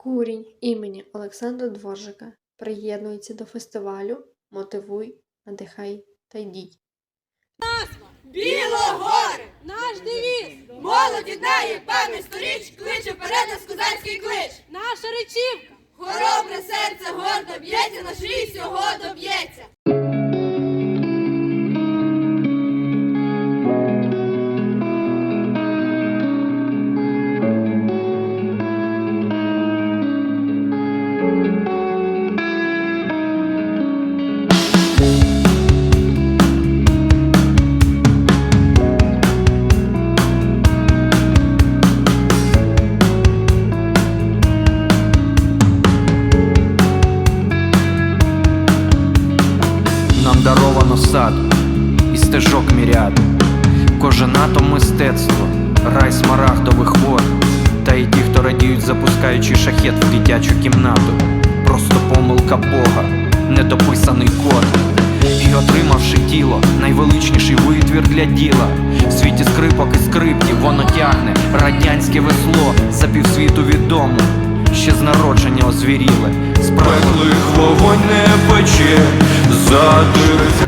Курінь імені Олександра Дворжика приєднується до фестивалю Мотивуй, надихай та дій. Білогори! Наш девіз, Молодь єднає пам'ять сторіч, кличе вперед нас козацький клич. наша речівка. Хоробре серце гордо б'ється, наш рій всього доб'ється. Даровано і стежок міряд, кожен мистецтво, рай смарагдових вод, та й ті, хто радіють, запускаючи шахет в дитячу кімнату. Просто помилка Бога, недописаний код. І отримавши тіло, найвеличніший витвір для діла. В світі скрипок і скрипків воно тягне радянське весло за півсвіту відомо. Ще з народження озвіріле, спеклих вогонь не пече, задириться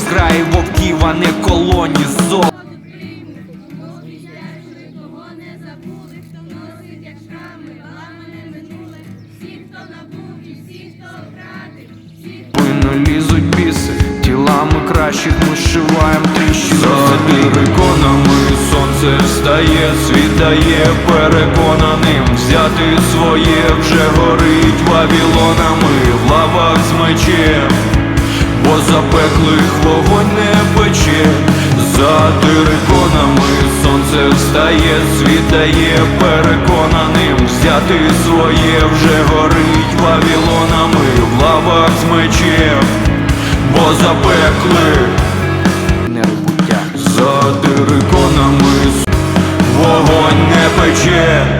зграї вовків, а не колонізовані. Того не забули, хто носить як шрами, ламане минуле, всі, хто набув і всі, хто втратив, всі, Спину лізуть біси, тілами кращих ми зшиваєм тріщини. За териконами сонце встає, світає переконаним. Взяти своє вже горить вавілонами в лавах з мечем. Бо запеклих вогонь не пече, за териконами сонце встає, світає переконаним. Взяти своє вже горить вавілонами в лавах з мечем, бо запеклих не. За териконами вогонь не пече.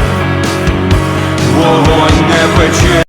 вогонь не пече.